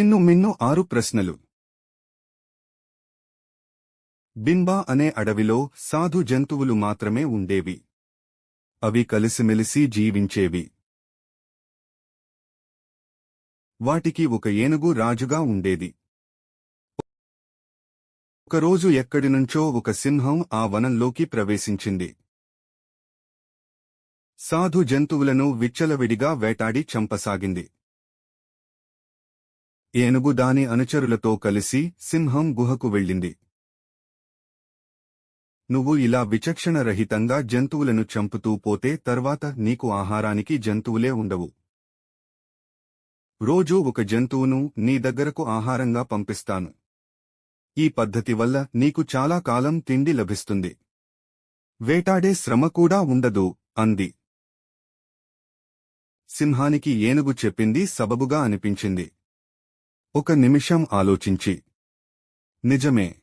చిన్ను మిన్ను ఆరు ప్రశ్నలు. బింబా అనే అడవిలో సాధు జంతువులు మాత్రమే ఉండేవి. అవి కలిసిమెలిసి జీవించేవి. వాటికి ఒక ఏనుగు రాజుగా ఉండేది. ఒకరోజు ఎక్కడినుంచో ఒక సింహం ఆ వనంలోకి ప్రవేశించింది. సాధు జంతువులను విచ్చలవిడిగా వేటాడి చంపసాగింది. ఏనుగు దాని అనుచరులతో కలిసి సింహం గుహకు వెళ్ళింది. నువ్వు ఇలా విచక్షణరహితంగా జంతువులను చంపుతూ పోతే తర్వాత నీకు ఆహారానికి జంతువులే ఉండవు. రోజూ ఒక జంతువును నీ దగ్గరకు ఆహారంగా పంపిస్తాను. ఈ పద్ధతి వల్ల నీకు చాలా కాలం తిండి లభిస్తుంది. వేటాడే శ్రమ కూడా ఉండదు అంది. సింహానికి ఏనుగు చెప్పింది సబబుగా అనిపించింది. ఒక నిమిషం ఆలోచించి. నిజమే.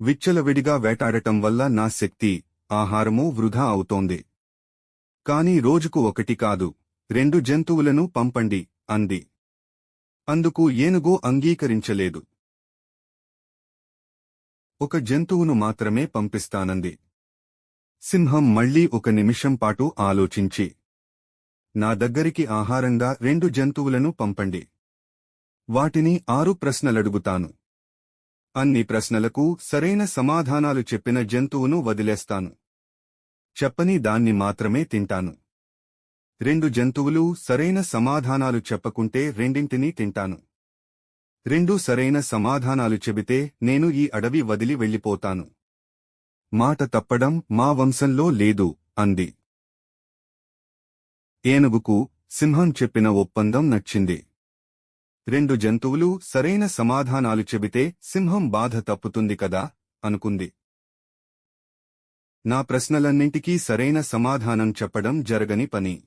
విచ్చలవిడిగా వేటాడటం వల్ల నా శక్తి ఆహారమూ వృధా అవుతోంది. కాని రోజుకు ఒకటి కాదు రెండు జంతువులను పంపండి అంది. అందుకు ఏనుగు అంగీకరించలేదు. ఒక జంతువును మాత్రమే పంపిస్తానంది. సింహం మళ్ళీ ఒక నిమిషం పాటు ఆలోచించి. నా దగ్గరికి ఆహారంగా రెండు జంతువులను పంపండి. వాటిని ఆరు ప్రశ్నలడుగుతాను. అన్ని ప్రశ్నలకు సరైన సమాధానాలు చెప్పిన జంతువును వదిలేస్తాను. చెప్పని దాన్ని మాత్రమే తింటాను. రెండు జంతువులు సరైన సమాధానాలు చెప్పకుంటే రెండింటినీ తింటాను. రెండు సరైన సమాధానాలు చెబితే నేను ఈ అడవి వదిలి వెళ్ళిపోతాను. మాట తప్పడం మా వంశంలో లేదు అంది. ఏనుగుకు సింహం చెప్పిన ఒప్పందం నచ్చింది. రెండు జంతువులు సరైన సమాధానాలు చెబితే సింహం బాధ తప్పుతుంది కదా? అనుకుంది. నా ప్రశ్నలన్నింటికీ సరైన సమాధానం చెప్పడం జరగని పని.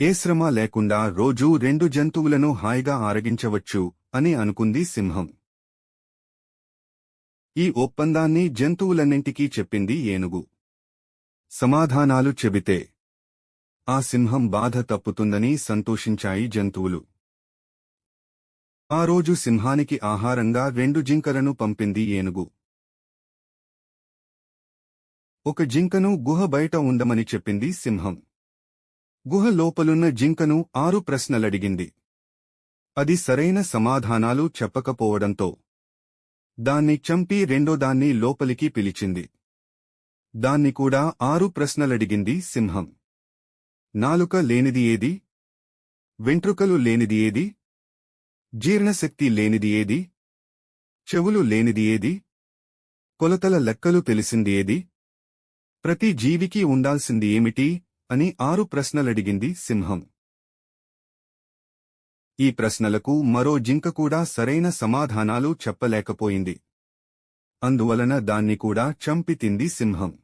ఏ శ్రమ లేకుండా రోజూ రెండు జంతువులను హాయిగా ఆరగించవచ్చు అని అనుకుంది సింహం. ఈ ఒప్పందాన్ని జంతువులన్నింటికీ చెప్పింది ఏనుగు. సమాధానాలు చెబితే ఆ సింహం బాధ తప్పుతుందని సంతోషించాయి జంతువులు. ఆ రోజు సింహానికి ఆహారంగా రెండు జింకలను పంపింది ఏనుగు. ఒక జింకను గుహ బయట ఉండమని చెప్పింది సింహం. గుహ లోపలున్న జింకను ఆరు ప్రశ్నలడిగింది. అది సరైన సమాధానాలు చెప్పకపోవడంతో దాన్ని చంపి రెండో దాన్ని లోపలికి పిలిచింది. దాన్ని కూడా ఆరు ప్రశ్నలడిగింది సింహం. నాలుక లేనిది ఏది? వెంట్రుకలు లేనిది ఏది? జీర్ణశక్తి లేనిది ఏది? చెవులు లేనిది ఏది? కొలతల లెక్కలు తెలిసింది ఏది? ప్రతి జీవికి ఉండాల్సింది ఏమిటి? అని ఆరు ప్రశ్నలడిగింది సింహం. ఈ ప్రశ్నలకు మరో జింక కూడా సరైన సమాధానాలు చెప్పలేకపోయింది. అందువలన దాన్ని కూడా చంపితింది సింహం.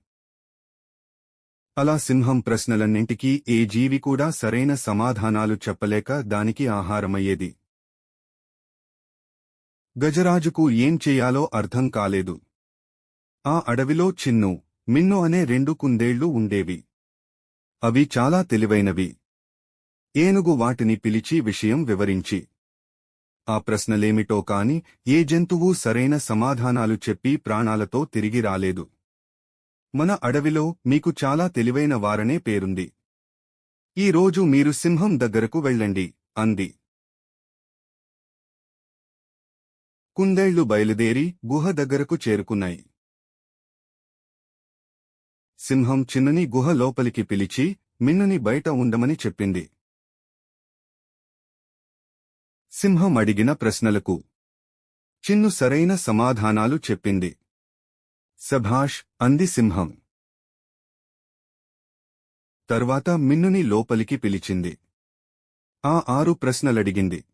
అలా సింహం ప్రశ్నలన్నింటికీ ఏ జీవి కూడా సరైన సమాధానాలు చెప్పలేక దానికి ఆహారమయ్యేది. గజరాజుకు ఏం చెయ్యాలో అర్థం కాలేదు. ఆ అడవిలో చిన్ను మిన్ను అనే రెండు కుందేళ్ళు ఉండేవి. అవి చాలా తెలివైనవి. ఏనుగు వాటిని పిలిచి విషయం వివరించి. ఆ ప్రశ్నలేమిటో కాని ఏ జంతువు సరైన సమాధానాలు చెప్పి ప్రాణాలతో తిరిగి రాలేదు. మన అడవిలో మీకు చాలా తెలివైన వారనే పేరుంది. ఈ రోజు మీరు సింహం దగ్గరకు వెళ్ళండి అంది. కుందేళ్ళు బయలుదేరి గుహ దగ్గరకు చేరుకున్నాయి. సింహం చిన్నని గుహ లోపలికి పిలిచి మిన్నుని బయట ఉండమని చెప్పింది. సింహం అడిగిన ప్రశ్నలకు చిన్ను సరైన సమాధానాలు చెప్పింది. సభాష్ అంది సింహం. తర్వాత మిన్నుని లోపలికి పిలిచింది. ఆ ఆరు ప్రశ్నలడిగింది.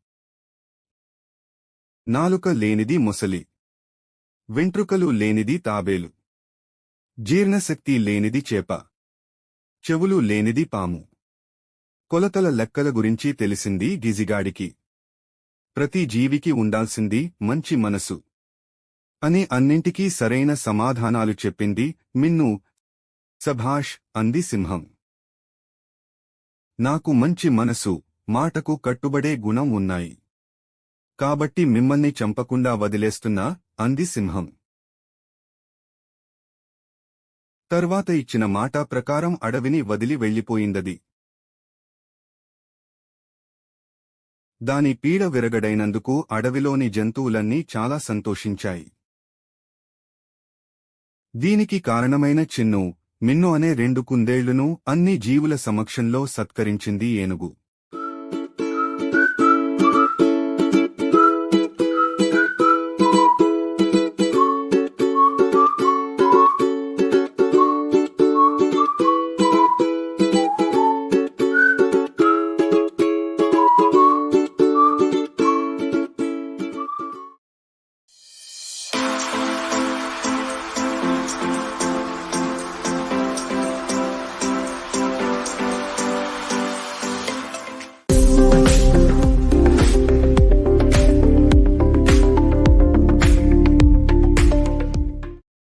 నాలుక లేనిది మొసలి. వెంట్రుకలు లేనిది తాబేలు. జీర్ణశక్తి లేనిది చేప. చెవులు లేనిది పాము. కొలతల లెక్కల గురించి తెలిసింది గిజిగాడికి. ప్రతి జీవికి ఉండాల్సింది మంచి మనసు. అని అన్నింటికీ సరైన సమాధానాలు చెప్పింది మిన్ను. సభాష్ అంది సింహం. నాకు మంచి మనసు మాటకు కట్టుబడే గుణం ఉన్నాయి. కాబట్టి మిమ్మల్ని చంపకుండా వదిలేస్తున్నా అంది సింహం. తర్వాత ఇచ్చిన మాట ప్రకారం అడవిని వదిలి వెళ్ళిపోయిందది దాని పీడ విరగడైనందుకు అడవిలోని జంతువులన్నీ చాలా సంతోషించాయి. దీనికి కారణమైన చిన్ను మిన్ను అనే రెండు కుందేళ్ళును అన్ని జీవుల సమక్షంలో సత్కరించింది ఏనుగు.